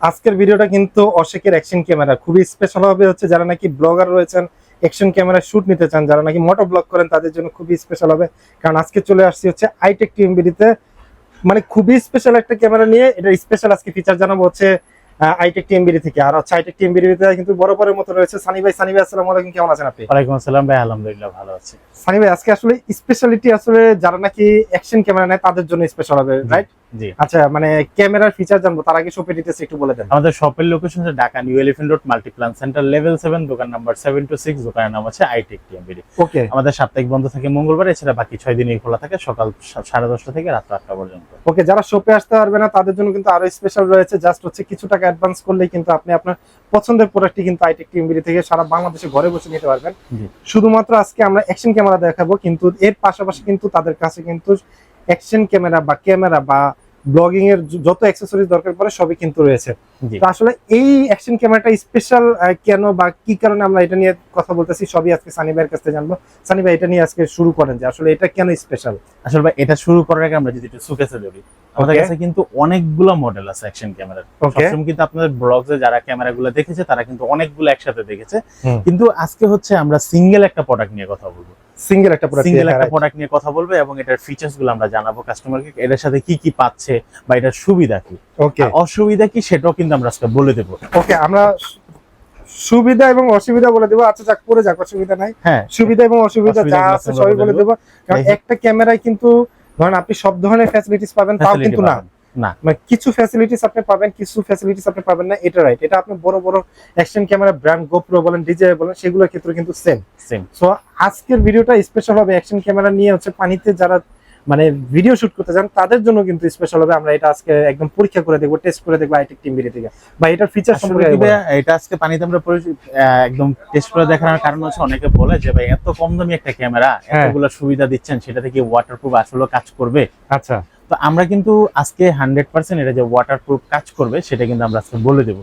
আজকের ভিডিওটা কিন্তু অশেকের অ্যাকশন ক্যামেরা খুবই স্পেশাল হবে হচ্ছে যারা নাকি ব্লগার রয়েছেন অ্যাকশন ক্যামেরা শ্যুট নিতে চান যারা নাকি মোটর ব্লগ করেন তাদের জন্য খুবই স্পেশাল হবে। কারণ আজকে চলে আসছি হচ্ছে আইটেক টিএমবিডিতে মানে খুবই স্পেশাল একটা ক্যামেরা নিয়ে এটা স্পেশাল আজকে ফিচার জানাব হচ্ছে আইটেক টিএমবিডি থেকে। আর হচ্ছে আইটেক টিএমবিডিতে কিন্তু বড় বড় মতো রয়েছে। সানি ভাই সানি ভাই আসসালামু আলাইকুম কেমন আছেন আপনি? ওয়ালাইকুম আসসালাম ভাই আলহামদুলিল্লাহ ভালো আছি। সানি ভাই আজকে আসলে স্পেশালিটি আসলে যারা নাকি অ্যাকশন ক্যামেরা নেয় তাদের জন্য স্পেশাল হবে রাইট আচ্ছা মানে ক্যামেরার ফিচার জানব তার আগে শপে ডিটেলস একটু বলে দেন। আমাদের শপের লোকেশন হচ্ছে Dhaka New Elephant Road Multiplan Center level দোকান নাম্বার টু দোকানের নাম হচ্ছে আইটেক টিএমবিডি ওকে আমাদের সাপ্তাহিক বন্ধ থাকে মঙ্গলবার এছাড়া বাকি দিনই খোলা থাকে সকাল সা- সাড়ে দশটা থেকে রাত পর্যন্ত। ওকে যারা শপে আসতে পারবে না তাদের জন্য কিন্তু আরও স্পেশাল রয়েছে জাস্ট হচ্ছে কিছু টাকা অ্যাডভান্স করলেই কিন্তু আপনি আপনার পছন্দের প্রোডাক্টটি কিন্তু আইটেক টিএমবিডি থেকে সারা বাংলাদেশে ঘরে বসে নিতে পারবেন। শুধুমাত্র আজকে আমরা অ্যাকশন ক্যামেরা দেখাবো কিন্তু এর পাশাপাশি কিন্তু তাদের কাছে কিন্তু অ্যাকশন ক্যামেরা বা ক্যামেরা বা ব্লগিং এর যত অ্যাক্সেসরিজ দরকার পড়ে সবই কিন্তু রয়েছে। তো আসলে এই অ্যাকশন ক্যামেরাটা স্পেশাল কেন বা কি কারণে আমরা এটা নিয়ে কথা বলতেছি সবই আজকে সানি ভাইয়ের কাছ থেকে জানব। সানি ভাই এটা নিয়ে আজকে শুরু করেন যে আসলে এটা কেন স্পেশাল আসলে ভাই এটা শুরু করার আগে আমরা যদি একটু সুকেসে ধরি আমাদের কাছে কিন্তু অনেকগুলো মডেল আছে অ্যাকশন ক্যামেরার সবসময় কিন্তু আপনাদের ব্লগে যারা ক্যামেরাগুলো দেখেছে তারা কিন্তু অনেকগুলো একসাথে দেখেছে। কিন্তু আজকে হচ্ছে আমরা সিঙ্গেল একটা প্রোডাক্ট নিয়ে কথা বলব। সিঙ্গেল একটা প্রোডাক্ট সিঙ্গেল একটা প্রোডাক্ট নিয়ে কথা বলব এবং এটার ফিচার্সগুলো আমরা জানাব কাস্টমারকে এটার সাথে কি কি পাচ্ছে বা এটার সুবিধা কি। ওকে অসুবিধা কি সেটাও কিন্তু আমরা আজকে বলে দেবো। ওকে আমরা সুবিধা এবং অসুবিধা বলে দেবো। আচ্ছা যাক পরে যাক অসুবিধা নাই। হ্যাঁ সুবিধা এবং অসুবিধা যা আছে সবই বলে দেবো। কারণ একটা ক্যামেরায় কিন্তু ধরেন আপনি সব ধরনের ফ্যাসিলিটিস পাবেন তাও কিন্তু না। মানে কিছু ফ্যাসিলিটিস আপনি পাবেন কিছু ফ্যাসিলিটিস আপনি পাবেন না এটা রাইট এটা আপনি বড় বড় অ্যাকশন ক্যামেরা ব্র্যান্ড গোপ্রো বলেন ডিজে বলেন সেগুলোর ক্ষেত্রে কিন্তু সেম সেম সো আজকের ভিডিওটা স্পেশাল হবে অ্যাকশন ক্যামেরা নিয়ে হচ্ছে পানিতে যারা মানে ভিডিও শুট করতে চান তাদের জন্য কিন্তু স্পেশাল হবে। আমরা এটা আজকে একদম পরীক্ষা করে দেখব টেস্ট করে দেখব আইটেক টিম ভিডিও থেকে। বা এটার ফিচার সম্পর্কে এটা আজকে পানিতে আমরা একদম টেস্ট করে দেখানোর কারণ হচ্ছে অনেকে বলে যে ভাই এত কম দামি একটা ক্যামেরা। এতগুলো সুবিধা দিচ্ছেন সেটা থেকে ওয়াটারপ্রুফ আসলে কাজ করবে? আচ্ছা। তো আমরা কিন্তু আজকে হান্ড্রেড পার্সেন্ট এটা যে ওয়াটারপ্রুফ কাজ করবে সেটা কিন্তু আমরা আজকে বলে দেবো।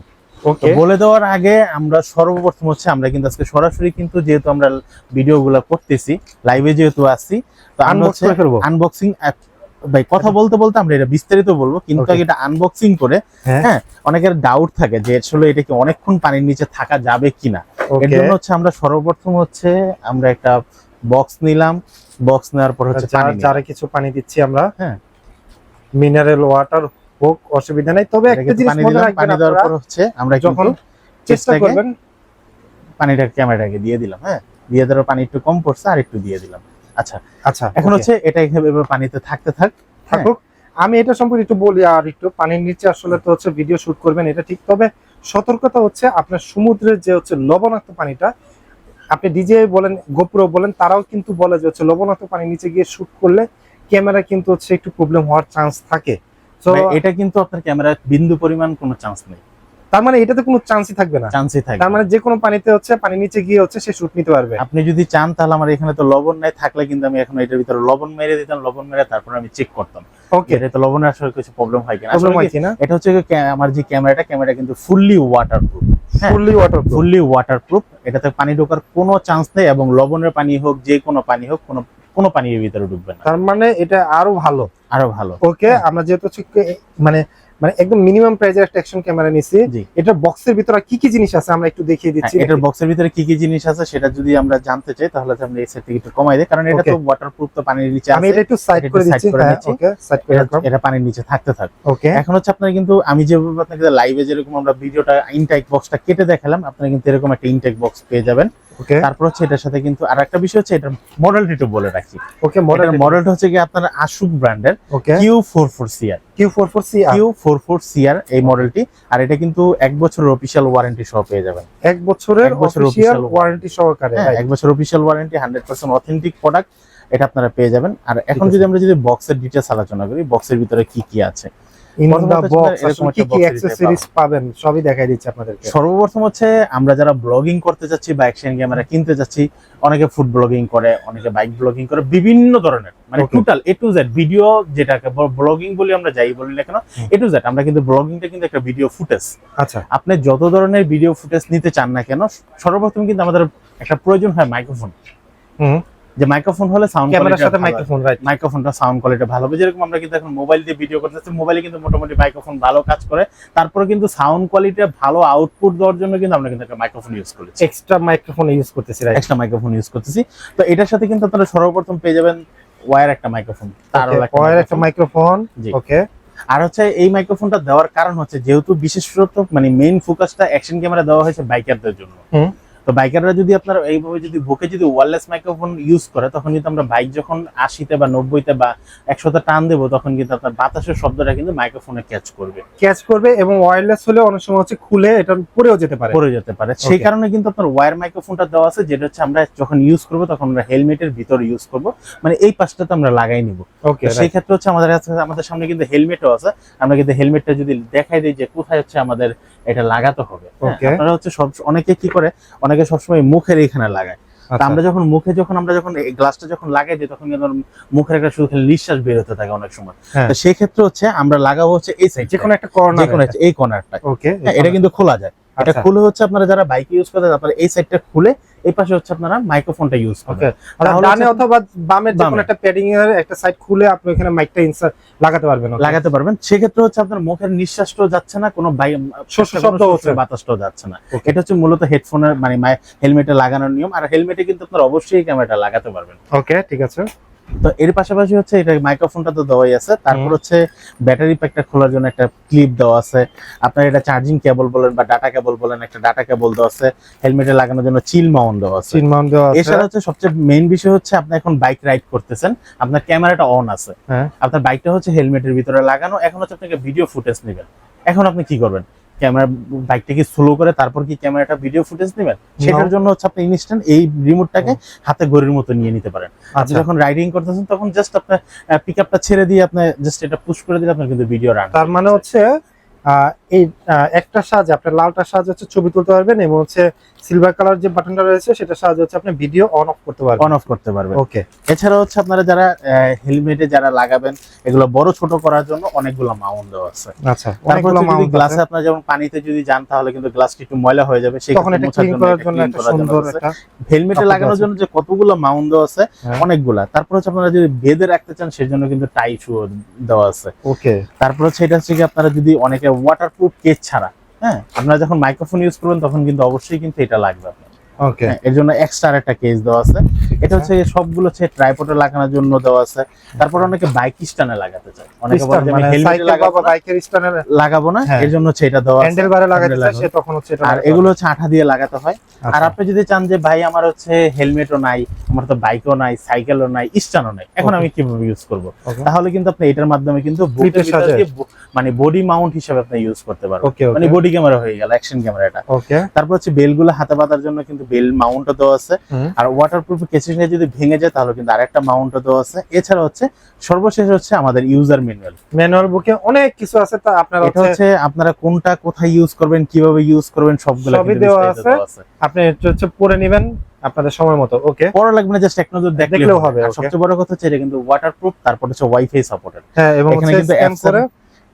বলে দেওয়ার আগে আমরা সর্বপ্রথম হচ্ছে আমরা কিন্তু আজকে সরাসরি কিন্তু যেহেতু আমরা ভিডিও গুলা করতেছি লাইভে যেহেতু আসছি তো আনবক্স ভাই কথা বলতে বলতে আমরা এটা বিস্তারিত বলব কিন্তু. আগে এটা আনবক্সিং করে হ্যাঁ। হ্যাঁ অনেকের ডাউট থাকে যে আসলে এটা কি অনেকক্ষণ পানির নিচে থাকা যাবে কিনা এর জন্য হচ্ছে আমরা সর্বপ্রথম হচ্ছে আমরা একটা বক্স নিলাম বক্স নেওয়ার পর হচ্ছে পানি নিলাম। যারা কিছু পানি দিচ্ছি আমরা হ্যাঁ। মিনারেল ওয়াটার হোক অসুবিধা নাই। তবে একটা জিনিস মনে রাখবেন আপনারা হচ্ছে আমরা যখন চেষ্টা করবেন পানিটা ক্যামেরাটাকে দিয়ে দিলাম হ্যাঁ? দিয়ে দেওয়ার পানি একটু কম পড়ছে আর একটু দিয়ে দিলাম। আচ্ছা আচ্ছা এখন হচ্ছে এটা এভাবে পানিতে থাকতে থাক হ্যাঁ। থাকুক। আমি এটা সম্পর্কে একটু বলি আর একটু পানির নিচে আসলে তো হচ্ছে ভিডিও শুট করবেন এটা ঠিক। তবে সতর্কতা হচ্ছে আপনার সমুদ্রের যে হচ্ছে লবণাক্ত পানিটা আপনি ডিজে বলেন গোপ্রো বলেন তারাও কিন্তু বলে যে হচ্ছে লবণাক্ত পানির নিচে গিয়ে শুট করলে ক্যামেরা কিন্তু হচ্ছে একটু প্রবলেম হওয়ার চান্স থাকে। এটা কিন্তু আপনার ক্যামেরা বিন্দু পরিমাণ কোনো চান্স নেই। তার মানে এটাতে কোনো চান্সই থাকবে না। চান্সই থাকে তার মানে যে কোনো পানিতে হচ্ছে পানির নিচে গিয়ে হচ্ছে সে শুট নিতে পারবে। আপনি যদি চান তাহলে আমার এখানে তো লবণ নাই থাকলে কিন্তু আমি এখন এটার ভিতরে লবণ মেরে দিতাম লবণ মেরে তারপর আমি চেক করতাম। ওকে এটা তো লবণের আসলে কিছু প্রবলেম হয় কিনা? প্রবলেম হয় কিনা? এটা হচ্ছে আমার যে ক্যামেরাটা ক্যামেরা কিন্তু fully waterproof. Fully water fully waterproof এটাতে পানি ঢোকার কোনো চান্স নেই এবং লবণের পানি হোক যে কোনো পানি হোক কোনো কোনো পানি এর ভিতরে ঢুকবে না। তার মানে এটা আরও ভালো। আরও ভালো। ওকে আমরা যেহেতু মানে মানে একদম মিনিমাম প্রাইজের একটা অ্যাকশন ক্যামেরা নিছি এটা বক্সের ভিতরে কি কি জিনিস আছে আমরা একটু দেখিয়ে দিচ্ছি? হ্যাঁ, এটার বক্সের ভিতরে কি কি জিনিস আছে সেটা যদি আমরা জানতে চাই তাহলে আমরা এই থেকে একটু কমাই দিই। কারণ এটা তো. ওয়াটারপ্রুফ তো পানির নিচে আছে আমি এটা একটু সাইড এটা করে দিচ্ছি। হ্যাঁ ওকে সাইড করে এটা- রাখলাম। এটা পানির নিচে থাকতে থাক। ওকে। এখন হচ্ছে আপনার কিন্তু আমি যেভাবে আপনাকে লাইভে যেরকম আমরা ভিডিওটা ইনটেক বক্সটা কেটে দেখালাম আপনারা কিন্তু এরকম একটা ইনটেক বক্স পেয়ে যাবেন। তারপর হচ্ছে এটার সাথে কিন্তু আর একটা বিষয় হচ্ছে এটার মডেলটি একটু বলে রাখি। ওকে মডেল মডেলটা হচ্ছে কি আপনার আশুক ব্র্যান্ডের Q four four CR Q four four C Q four four CR এই মডেলটি আর এটা কিন্তু এক বছরের অফিসিয়াল ওয়ারেন্টি সহ পেয়ে যাবেন। এক বছরের অফিসিয়াল ওয়ারেন্টি সহকারে হ্যাঁ এক বছর official warranty hundred percent authentic product এটা আপনারা পেয়ে যাবেন। আর এখন যদি আমরা যদি বক্সের ডিটেলস আলোচনা করি বক্সের ভিতরে কি কি আছে? ইন দা বক্স কি কি box এ দিতে অ্যাক্সেসরিজ পাবেন? সবই দেখাই দিচ্ছি আপনাদেরকে। সর্বপ্রথম হচ্ছে আমরা যারা ব্লগিং করতে যাচ্ছি বা অ্যাকশন ক্যামেরা কিনতে যাচ্ছি অনেকে ফুড ব্লগিং করে অনেকে বাইক ব্লগিং করে বিভিন্ন ধরনের মানে total A to Z video যেটাকে ব্লগিং বলি আমরা যাই বলি না কেন এ টু জেড আমরা কিন্তু ব্লগিংটা কিন্তু একটা ভিডিও ফুটেজ আচ্ছা। আপনি যত ধরনের ভিডিও ফুটেজ নিতে চান না কেন সর্বপ্রথম কিন্তু আমাদের একটা প্রয়োজন হয় মাইক্রোফোন হুম। যে মাইক্রোফোন হলে সাউন্ড ক্যামেরার সাথে মাইক্রোফোন রাইট মাইক্রোফোনটা সাউন্ড কোয়ালিটি ভালো। হবে যেরকম আমরা কিন্তু এখন মোবাইল দিয়ে ভিডিও করতেছি মোবাইলে কিন্তু মোটামুটি মাইক্রোফোন ভালো কাজ করে। তারপরে কিন্তু সাউন্ড কোয়ালিটি ভালো আউটপুট দেওয়ার জন্য কিন্তু আমরা কিন্তু একটা মাইক্রোফোন ইউজ করেছি। এক্সট্রা মাইক্রোফোন ইউজ করতেছি রাইট এক্সট্রা মাইক্রোফোন ইউজ করতেছি। তো এটার সাথে কিন্তু আপনারা সর্বপ্রথম পেয়ে যাবেন ওয়্যার একটা মাইক্রোফোন তারও ওয়ার একটা মাইক্রোফোন জি। ওকে আর হচ্ছে এই মাইক্রোফোনটা দেওয়ার কারণ হচ্ছে যেহেতু বিশেষত মানে মেইন ফোকাসটা অ্যাকশন ক্যামেরা দেওয়া হয়েছে বাইকারদের জন্য। তো বাইকাররা যদি আপনার এইভাবে যদি বুকে যদি ওয়্যারলেস মাইক্রোফোন ইউজ করে তখন কিন্তু আমরা বাইক যখন আশিতে বা নব্বইতে বা একশোতে টান দেবো তখন কিন্তু আপনার বাতাসের শব্দটা কিন্তু মাইক্রোফোনে ক্যাচ করবে। ক্যাচ করবে এবং ওয়্যারলেস হলে অনেক সময় হচ্ছে খুলে এটা পড়েও যেতে পারে। পড়ে যেতে পারে। সেই কারণে কিন্তু আপনার ওয়্যার মাইক্রোফোনটা দেওয়া আছে যেটা হচ্ছে আমরা যখন ইউজ করব তখন আমরা হেলমেটের ভিতরে ইউজ করব। মানে এই পাশটাতে আমরা লাগাই নিব। সেই ক্ষেত্রে হচ্ছে আমাদের আমাদের সামনে কিন্তু হেলমেটও আছে। আমরা কিন্তু হেলমেটটা যদি দেখাই দিই যে কোথায় হচ্ছে আমাদের এটা লাগাতে হবে। হ্যাঁ, আপনারা হচ্ছে সব অনেকে কি করে অনেকে সবসময় মুখের এখানে লাগায়। আচ্ছা। আমরা যখন মুখে যখন আমরা যখন গ্লাসটা যখন লাগাই দিই তখন কিন্তু মুখের একটা শুধু খালি নিঃশ্বাস বের হতে থাকে অনেক সময়। সেক্ষেত্রে তো সেই ক্ষেত্রে হচ্ছে আমরা লাগাবো হচ্ছে এই সাইড যে কোনো একটা কর্নার এই কর্নারটা ওকে এটা কিন্তু খোলা যায়। এটা আচ্ছা। খুলে হচ্ছে আপনারা যারা বাইক ইউজ করেন আপনারা এই সাইডটা খুলে এই পাশে হচ্ছে আপনারা মাইক্রোফোনটা ইউজ ডানে অথবা যে কোনো একটা প্যাডিং এর একটা সাইড খুলে আপনি এখানে মাইকটা ইনসার্ট লাগাতে পারবেন লাগাতে পারবেন। সেক্ষেত্রে হচ্ছে আপনার মুখের নিঃশ্বাসটাও যাচ্ছে না কোনো শব্দ হচ্ছে বাতাসটাও যাচ্ছে না। এটা হচ্ছে মূলত হেডফোনের মানে হেলমেটে লাগানোর নিয়ম। আর হেলমেটে কিন্তু আপনার অবশ্যই ক্যামেরাটা লাগাতে পারবেন। ওকে ঠিক আছে। তো এর পাশাপাশি হচ্ছে এটা মাইক্রোফোনটা তো দেওয়াই আছে। তারপর হচ্ছে ব্যাটারি প্যাকটা খোলার জন্য একটা ক্লিপ দেওয়া আছে। আপনার এটা চার্জিং কেবল বলেন বা ডাটা কেবল বলেন একটা ডাটা কেবল দেওয়া আছে। হেলমেটে লাগানোর জন্য চিল মাউন্ট দেওয়া আছে। চিন মাউন্ট দেওয়া আছে। এছাড়া হচ্ছে সবচেয়ে মেইন বিষয় হচ্ছে আপনি এখন বাইক রাইড করতেছেন আপনার ক্যামেরাটা অন আছে। হ্যাঁ। আপনার বাইকটা হচ্ছে হেলমেটের ভিতরে লাগানো। এখন হচ্ছে আপনাকে ভিডিও ফুটেজ নেবেন। এখন আপনি কি করবেন? ক্যামেরা বাইকটাকে স্লো করে তারপর কি ক্যামেরাটা ভিডিও ফুটেজ নেবেন? সেটার জন্য হচ্ছে আপনি ইনস্ট্যান্ট এই রিমোটটাকে হাতে ঘড়ির মতো নিয়ে নিতে পারেন। আপনি আচ্ছা। যখন রাইডিং করতেছেন তখন জাস্ট আপনার পিক আপটা ছেড়ে দিয়ে আপনি জাস্ট এটা পুশ করে দিলে আপনার কিন্তু ভিডিও রান তার মানে হচ্ছে এই একটা সাহায্যে আপনার লালটার সাহায্যে হচ্ছে ছবি তুলতে পারবেন এবং হচ্ছে সিলভার কালার যে বাটনটা রয়েছে সেটা সাহায্যে হচ্ছে আপনি ভিডিও অন অফ করতে পারবেন। অন অফ করতে পারবেন। ওকে এছাড়া হচ্ছে আপনারা যারা হেলমেটে যারা লাগাবেন এগুলো বড় ছোট করার জন্য অনেকগুলো মাউন্ট দেওয়া আছে। আচ্ছা অনেকগুলো মাউন্ট গ্লাসে আপনার যেমন পানিতে যদি যান তাহলে কিন্তু গ্লাসটি একটু ময়লা হয়ে যাবে সেই তখন এটা ক্লিন করার জন্য একটা সুন্দর একটা হেলমেটে লাগানোর জন্য যে কতগুলো মাউন্ট দেওয়া আছে হ্যাঁ। অনেকগুলা। তারপর হচ্ছে আপনারা যদি বেঁধে রাখতে চান সেজন্য কিন্তু টাই শু দেওয়া আছে। ওকে তারপর হচ্ছে এটা হচ্ছে কি আপনারা যদি অনেকে ওয়াটারপ্রুফ কেস ছাড়া হ্যাঁ? আপনারা যখন মাইক্রোফোন ইউজ করবেন তখন কিন্তু অবশ্যই কিন্তু এটা লাগবে আপনার। ওকে হ্যাঁ, এর জন্য এক্সট্রা একটা কেস দেওয়া আছে। এটা হচ্ছে সবগুলো হচ্ছে ট্রাইপডে লাগানোর জন্য দেওয়া আছে। তারপর অনেকে বাইক স্ট্যান্ডে লাগাতে চায়। অনেকে বলে আমি হেলমেটে লাগাবো বাইকের স্ট্যান্ডের লাগাবো না। হ্যাঁ। এর জন্য হচ্ছে এটা দেওয়া আছে। হ্যান্ডেল বারে লাগাতে চায় সে তখন হচ্ছে এটা আর এগুলো হচ্ছে আঠা দিয়ে লাগাতে হয়। আর আচ্ছা। আপনি যদি চান যে ভাই আমার হচ্ছে হেলমেটও নাই আমার তো বাইকও নাই সাইকেলও নাই স্টানও নাই এখন. আমি কীভাবে ইউজ করব? তাহলে কিন্তু আপনি এটার মাধ্যমে কিন্তু? মানে বডি মাউন্ট হিসেবে আপনি ইউজ করতে পারবেন। মানে বডি ক্যামেরা হয়ে গেল অ্যাকশন ক্যামেরা এটা। তারপর হচ্ছে বেলগুলো হাতে বাঁধার জন্য কিন্তু বেল মাউন্টও দেওয়া আছে। আর ওয়াটারপ্রুফ কেসিংটা যদি ভেঙে যায় তাহলে কিন্তু আরেকটা মাউন্টও দেওয়া আছে। এছাড়া হচ্ছে সর্বশেষ হচ্ছে আমাদের ইউজার ম্যানুয়াল ম্যানুয়াল বুকে অনেক কিছু আছে তা আপনারা এটা হচ্ছে আপনারা কোনটা কোথায় ইউজ করবেন কীভাবে ইউজ করবেন সবগুলো সবই দেওয়া আছে। আপনি হচ্ছে পড়ে নেবেন আপনাদের সময় মতো ওকে? পড়া লাগবে না জাস্ট এক নজর দেখলেও হবে. সবচেয়ে বড় কথা হচ্ছে এটা কিন্তু ওয়াটারপ্রুফ তারপর হচ্ছে ওয়াইফাই সাপোর্টেড হ্যাঁ এবং এখানে কিন্তু apps করে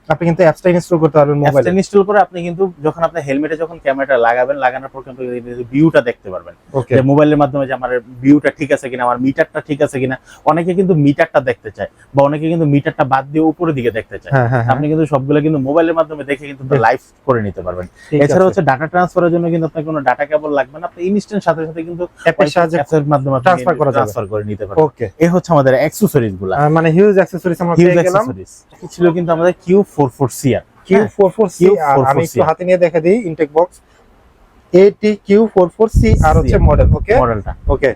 আপনি কিন্তু অ্যাপসটা ইনস্টল করতে পারবেন মোবাইলে অ্যাপসটা ইনস্টল করে আপনি কিন্তু যখন আপনি হেলমেটে যখন ক্যামেরাটা লাগাবেন লাগানোর পর কিন্তু ভিউটা দেখতে পারবেন। যে মোবাইলের মাধ্যমে যে আমার ভিউটা ঠিক আছে কিনা আমার মিটারটা ঠিক আছে কিনা অনেকে কিন্তু মিটারটা দেখতে চায় বা অনেকে কিন্তু মিটারটা বাদ দিয়ে উপরের দিকে দেখতে চায়। হ্যাঁ হ্যাঁ হ্যাঁ। আপনি কিন্তু সবগুলো কিন্তু মোবাইলের মাধ্যমে দেখে কিন্তু। লাইভ করে নিতে পারবেন। এছাড়া হচ্ছে ডাটা ট্রান্সফারের জন্য কিন্তু আপনার কোনো ডাটা কেবল লাগবে না আপনি ইনস্ট্যান্ট সাথে সাথে কিন্তু অ্যাপের সাহায্যে অ্যাপসের মাধ্যমে transfer করা। ট্রান্সফার করে নিতে পারবেন। ওকে এই হচ্ছে আমাদের অ্যাক্সেসরিজগুলা। মানে হিউজ অ্যাকসেসরিজ আমরা পেয়ে গেলাম। ছিল কিন্তু আমাদের Q four four CR Q four four C R আমি একটু হাতে নিয়ে দেখে দিই ইনটেক বক্স এটি Q four four C R হচ্ছে মডেল ওকে মডেলটা ওকে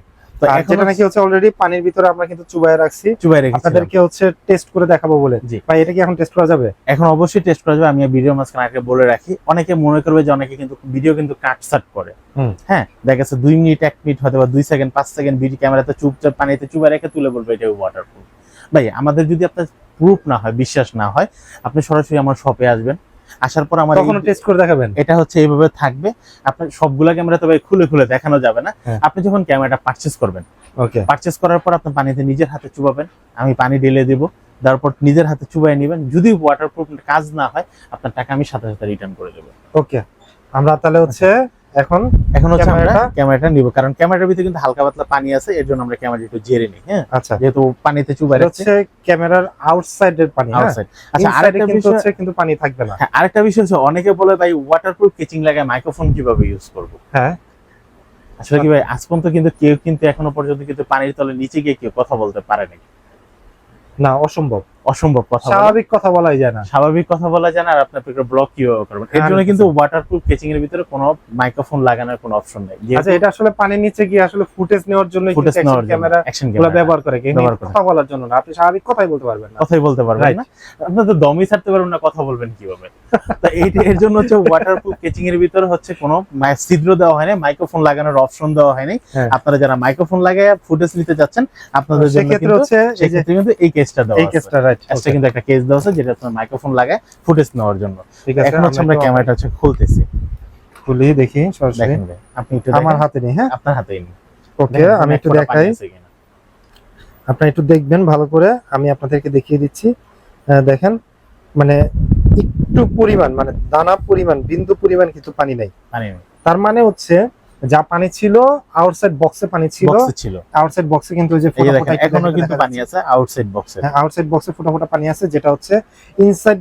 আর যেটা নাকি হচ্ছে অলরেডি পানির ভিতরে আমরা কিন্তু চুবাই রাখছি। চুবাই রেখেছিলাম আপনাদেরকে হচ্ছে টেস্ট করে দেখাবো বলে। ভাই এটা কি এখন টেস্ট করা যাবে? এখন অবশ্যই টেস্ট করা যাবে আমি ভিডিও মাঝখানে আগে বলে রাখি। অনেকে মনে করবে যে অনেকে কিন্তু ভিডিও কিন্তু কাট সাট করে। হুম। হ্যাঁ দেখা যাচ্ছে দুই মিনিট এক মিনিট হয়তো বা দুই সেকেন্ড পাঁচ সেকেন্ড ভিডিও ক্যামেরাতে চুপচাপ পানিতে চুবা রেখে তুলে বলবে এটা ওয়াটারপ্রুফ ভাই আমাদের যদি আপনার প্রুফ না হয় বিশ্বাস না হয় আপনি সরাসরি আমার শপে আসবেন। আসার পর আমার কখনো টেস্ট করে দেখাবেন? এটা হচ্ছে এইভাবে থাকবে। আপনার সবগুলা ক্যামেরা তো ভাই খুলে খুলে দেখানো যাবে না। হ্যাঁ। আপনি যখন ক্যামেরাটা পারচেস করবেন ওকে পারচেস করার পর আপনি পানিতে নিজের হাতে চুবাবেন। আমি পানি ঢেলে দেবো তারপর নিজের হাতে চুবাই নেবেন। যদি ওয়াটারপ্রুফ কাজ না হয় আপনার টাকা আমি সাথে সাথে রিটার্ন করে দেবো। ওকে আমরা তাহলে হচ্ছে এখন এখন হচ্ছে আমরা ক্যামেরাটা- নিব। কারণ ক্যামেরার ভিতরে কিন্তু হালকা পাতলা পানি আছে এর জন্য আমরা ক্যামেরা একটু জেরে নিই হ্যাঁ? আচ্ছা। যেহেতু পানিতে চুবাই হচ্ছে ক্যামেরার আউটসাইডের পানি হ্যাঁ? আউটসাইড আচ্ছা আরেকটা বিষয় হচ্ছে কিন্তু পানি থাকবে না। হ্যাঁ আরেকটা বিষয় হচ্ছে অনেকে বলে ভাই ওয়াটারপ্রুফ কেচিং লাগায় মাইক্রোফোন কীভাবে ইউজ করব? হ্যাঁ। আসলে কি ভাই আজ পর্যন্ত কিন্তু কেউ কিন্তু এখনও পর্যন্ত কিন্তু পানির তলে নিচে গিয়ে কেউ কথা বলতে পারেনি। না অসম্ভব। অসম্ভব কথা স্বাভাবিক কথা বলাই যায় না। স্বাভাবিক কথা বলা যায় না আর আপনার ব্লক কীভাবে করবেন? এর জন্য কিন্তু ওয়াটারপ্রুফ কেচিং এর ভিতরে কোনো মাইক্রোফোন লাগানোর কোনো অপশন নেই। আচ্ছা এটা আসলে পানির নিচে গিয়ে আসলে ফুটেজ নেওয়ার জন্য ফুটেজ নেওয়ার ক্যামেরা অ্যাকশনগুলো ক্যামেরা ব্যবহার করে কিন্তু কথা বলার জন্য না। আপনি স্বাভাবিক কথাই বলতে পারবেন না। কথাই বলতে পারবেন না। আপনি তো দমই ছাড়তে পারবেন না কথা বলবেন কীভাবে? তা এইটা এর জন্য হচ্ছে ওয়াটারপ্রুফ কেচিং এর ভিতরে হচ্ছে কোনো ছিদ্র দেওয়া হয়নি মাইক্রোফোন লাগানোর অপশন দেওয়া হয়নি। হ্যাঁ। আপনারা যারা মাইক্রোফোন লাগায় ফুটেজ নিতে যাচ্ছেন আপনাদের জন্য কিন্তু হচ্ছে এই যে কিন্তু এই কেসটা দেওয়া এই কেসটা রাইট কিন্তু একটা কেস দেওয়া আছে যেটা আপনার মাইক্রোফোন লাগায় ফুটেজ নেওয়ার জন্য। ঠিক আছে এখন হচ্ছে আমরা ক্যামেরাটা হচ্ছে খুলতেছি। খুলি দেখি সরাসরি। আপনি একটু আমার হাতে নেই হ্যাঁ? আপনার হাতেই নিন। ওকে আমি একটু দেখাই। একটু দেখবেন ভালো করে আমি আপনাদেরকে দেখিয়ে দিচ্ছি। দেখেন মানে একটু পরিমাণ মানে দানা পরিমাণ বিন্দু পরিমাণ কিন্তু পানি নাই। পানি নেই। তার মানে হচ্ছে যা পানি ছিল আউটসাইড বক্সে পানি ছিল। ছিল। আউটসাইড বক্সে কিন্তু ওই যে ফোটা ফোটা এখনও কিন্তু পানি আছে আউটসাইড বক্সে হ্যাঁ আউটসাইড বক্সে ফোটা ফোটা পানি আছে যেটা হচ্ছে ইনসাইড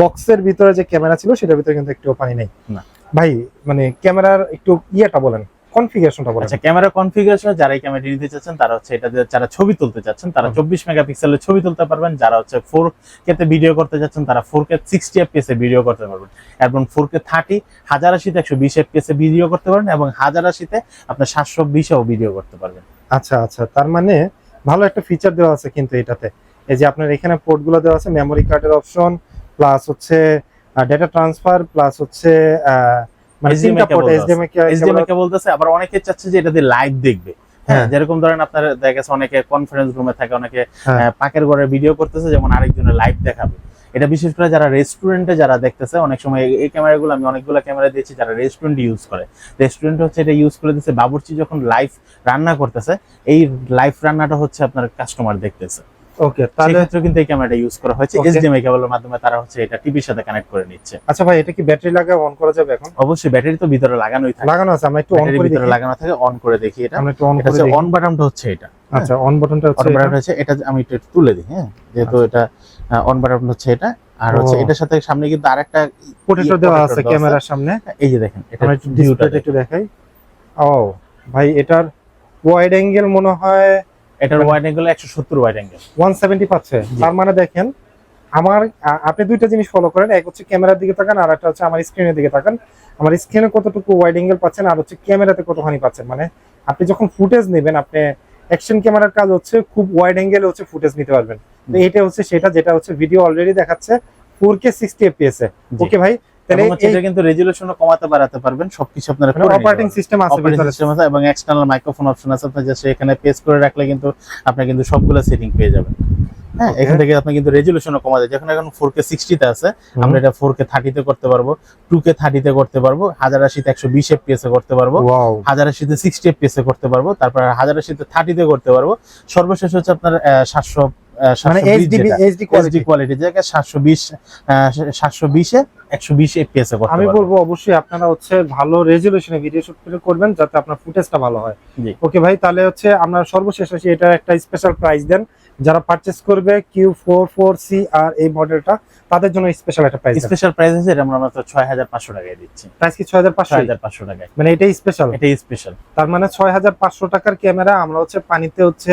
বক্সের ভিতরে যে ক্যামেরা ছিল সেটার ভিতরে কিন্তু একটু পানি নেই। না। ভাই মানে ক্যামেরার একটু ইয়েটা বলেন। কনফিগারেশনটা বলেন আচ্ছা ক্যামেরা কনফিগারেশন যারা এই ক্যামেরাটি নিতে চাচ্ছেন তারা হচ্ছে এটা যারা ছবি তুলতে চাচ্ছেন তারা হুম। চব্বিশ মেগাপিক্সেলের ছবি তুলতে পারবেন। যারা হচ্ছে ফোর কে তে ভিডিও করতে যাচ্ছেন তারা ফোর কে সিক্সটি এফপিএস এ ভিডিও করতে পারবেন। এবং ফোর কে থার্টি হাজার আশিতে একশো বিশ এফপিএস এ ভিডিও করতে পারবেন এবং হাজার আশিতে আপনার সাতশো বিশেও ভিডিও করতে পারবেন। আচ্ছা আচ্ছা তার মানে ভালো একটা ফিচার দেওয়া আছে কিন্তু এটাতে। এই যে আপনার এখানে পোর্টগুলো দেওয়া আছে মেমোরি কার্ডের অপশন প্লাস হচ্ছে ডেটা ট্রান্সফার প্লাস হচ্ছে আহ, মানে তিনটা পোর্ট এইচডিএমআই এইচডিএমআই কে বলতেছে আবার অনেকে চাচ্ছে যে এটা দিয়ে লাইভ দেখবে। হ্যাঁ হ্যাঁ। যেরকম ধরেন আপনার দেখা গেছে অনেকে কনফারেন্স রুমে থাকে অনেকে হ্যাঁ। পাকের ঘরে ভিডিও করতেছে যেমন আরেকজনের লাইভ দেখাবে। এটা বিশেষ করে যারা রেস্টুরেন্টে যারা দেখতেছে অনেক সময় এই- এই ক্যামেরাগুলো আমি অনেকগুলো ক্যামেরা দিয়েছি যারা রেস্টুরেন্ট ইউজ করে। রেস্টুরেন্ট হচ্ছে এটা ইউজ করে দিচ্ছে বাবুর্চি যখন লাইভ রান্না করতেছে এই লাইভ রান্নাটা হচ্ছে আপনার কাস্টমার দেখতেছে। ওকে তাহলে কিন্তু এই ক্যামেরাটা ইউজ করা হয়েছে এইচডিএমআই কেবলের মাধ্যমে তারা হচ্ছে এটা টিভির সাথে কানেক্ট করে নিচ্ছে। আচ্ছা ভাই এটা কি ব্যাটারি লাগা অন করা যাবে এখন? অবশ্যই ব্যাটারি তো ভিতরে লাগানোই থাকে। লাগানো আছে আমরা একটু অন করে ভিতরে লাগানো থাকে অন করে দেখি এটা। আমরা একটু অন করে দেখি। অন বাটনটা হচ্ছে এটা আচ্ছা অন বাটনটা হচ্ছে এটা। হচ্ছে এটা আমি একটু তুলে দিই হ্যাঁ। যেহেতু এটা অন বাটন হচ্ছে এটা আর হচ্ছে এটার সাথে সামনে কিন্তু আরেকটা ইয়ে দেওয়া আছে ক্যামেরার সামনে। এই যে দেখেন এটা একটু ডিসপ্লেটা একটু দেখাই। ও ভাই এটার ওয়াইড অ্যাঙ্গেল মনে হয় এটার ওয়াইড অ্যাঙ্গেল 170 ওয়াইড অ্যাঙ্গেল 170 পাচ্ছে। তার মানে দেখেন আমার আপনি দুইটা জিনিস ফলো করেন এক হচ্ছে ক্যামেরার দিকে তাকান আর একটা হচ্ছে আমার স্ক্রিনের দিকে তাকান। আমার স্ক্রিনে কতটুকু ওয়াইড অ্যাঙ্গেল পাচ্ছেন আর হচ্ছে ক্যামেরাতে কতখানি পাচ্ছেন? মানে আপনি যখন ফুটেজ নেবেন আপনি অ্যাকশন ক্যামেরার কাজ হচ্ছে খুব ওয়াইড অ্যাঙ্গেলে হচ্ছে ফুটেজ নিতে পারবেন। তো এটা হচ্ছে সেটা যেটা হচ্ছে ভিডিও অলরেডি দেখাচ্ছে 4K 60 fps এ। ওকে ভাই এটা কিন্তু রেজুলেশনও কমাতে বাড়াতে পারবেন সবকিছু আপনারা অপারেটিং সিস্টেম আছে অপারেটিং সিস্টেম আছে এবং এক্সটার্নাল মাইক্রোফোন অপশন আছে আপনি জাস্ট এখানে পেজ করে রাখলে কিন্তু আপনি কিন্তু সবগুলো সেটিং পেয়ে যাবেন। হ্যাঁ এখান থেকে আপনি কিন্তু রেজুলেশনও কমাতে যখন এখন 4K 60 তে আছে আমরা এটা 4K 30 তে করতে পারব 2K 30 তে করতে পারব 1080 তে 120 fps এ করতে পারব হাজার আশিতে সিক্সটি এফপিএস এ করতে পারব তারপর হাজার আশিতে থার্টিতে করতে পারব। সর্বশেষ হচ্ছে আপনার সাতশো মানে এইচডি এইচডি কোয়ালিটি কোয়ালিটি বিশ সাতশো বিশে একশো বিশ এফপিএস এ করতে আমি বলব অবশ্যই আপনারা হচ্ছে ভালো রেজুলেশনে ভিডিও শুট করে করবেন যাতে আপনার ফুটেজটা ভালো হয়। ওকে ভাই তাহলে হচ্ছে আমরা সর্বশেষ আসি এটার একটা স্পেশাল প্রাইস দেন। যারা পারচেস করবে Q four four C R এই মডেলটা তাদের জন্য স্পেশাল একটা প্রাইস স্পেশাল প্রাইস আছে এটা আমরা মাত্র ছয় হাজার পাঁচশো টাকায় দিচ্ছি। প্রাইস কি ছয় হাজার পাঁচশো? ছয় হাজার পাঁচশো টাকায়। মানে এটাই স্পেশাল এটাই স্পেশাল তার মানে ছয় হাজার পাঁচশো টাকার ক্যামেরা আমরা হচ্ছে পানিতে হচ্ছে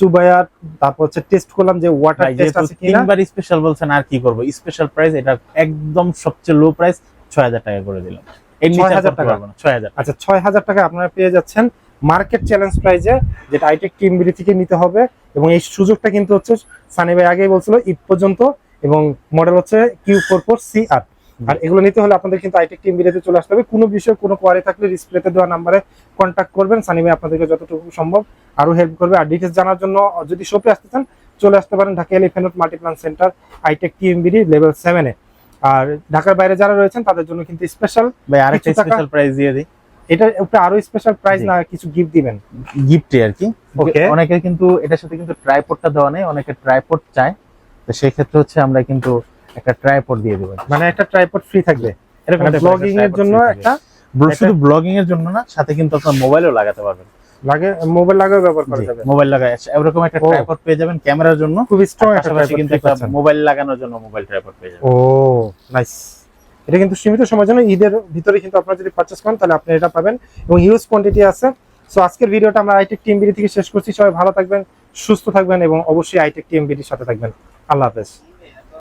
চুবাইয়া তারপর হচ্ছে টেস্ট করলাম যে ওয়াটার টেস্ট আছে কিনা। তিনবার স্পেশাল বলছেন আর কি করব? স্পেশাল প্রাইস এটা একদম সবচেয়ে লো প্রাইস ছয় হাজার টাকা করে দিলাম। এর নিচে 6,000 টাকা? পারব না ছয় হাজার আচ্ছা ছয় হাজার টাকা আপনারা পেয়ে যাচ্ছেন মার্কেট চ্যালেঞ্জ প্রাইজে যেটা আইটেক টিমবিডি থেকে নিতে হবে। এবং এই সুযোগটা কিন্তু হচ্ছে সানি ভাই আগেই বলছিল ঈদ পর্যন্ত এবং মডেল হচ্ছে Q four four C R আর এগুলো নিতে হলে আপনাদের কিন্তু আইটেক টিম বিডিতে চলে আসতে হবে। কোনো বিষয়ে কোনো কোয়ারি থাকলে ডিসপ্লেতে দেওয়া নাম্বারে কন্ট্যাক্ট করবেন। সানি ভাই আপনাদেরকে যতটুকু সম্ভব আরও হেল্প করবে। আর ডিটেলস জানার জন্য যদি শপে আসতে চান চলে আসতে পারেন Dhaka elephant multiplan centre iTech TMBD level সেভেনে আর ঢাকার বাইরে যারা রয়েছেন তাদের জন্য কিন্তু স্পেশাল ভাই আরেকটা স্পেশাল প্রাইস দিয়ে দিই। এটা একটা আরও স্পেশাল প্রাইস না কিছু গিফট দিবেন? গিফটে আর কি। Okay. অনেকের কিন্তু এটার সাথে কিন্তু ট্রাইপডটা দেওয়া নেই অনেকে ট্রাইপড চায়। তো সেই ক্ষেত্রে হচ্ছে আমরা কিন্তু একটা ট্রাইপড দিয়ে দেবো। মানে একটা ট্রাইপড ফ্রি থাকবে। এরকম ব্লগিং এর জন্য একটা শুধু ব্লগিং এর জন্য না সাথে কিন্তু আপনার মোবাইলও লাগাতে পারবেন। লাগে মোবাইল লাগাও ব্যবহার করা যাবে। মোবাইল লাগায়। এরকম একটা ট্রাইপড পেয়ে যাবেন ক্যামেরার জন্য। খুব স্ট্রং একটা tripod কিন্তু একটা মোবাইল লাগানোর জন্য মোবাইল ট্রাইপড পেয়ে যাবেন। ও নাইস এটা কিন্তু সীমিত সময়ের জন্য ঈদের ভিতরে কিন্তু আপনারা যদি পারচেস করেন তাহলে আপনি এটা পাবেন এবং হিউজ কোয়ান্টিটি আছে। সো আজকের ভিডিওটা আমরা আইটেক টিএমবিডি থেকে শেষ করছি। সবাই ভালো থাকবেন সুস্থ থাকবেন এবং অবশ্যই আইটেক টিএমবিডির সাথে থাকবেন। আল্লাহ হাফেজ।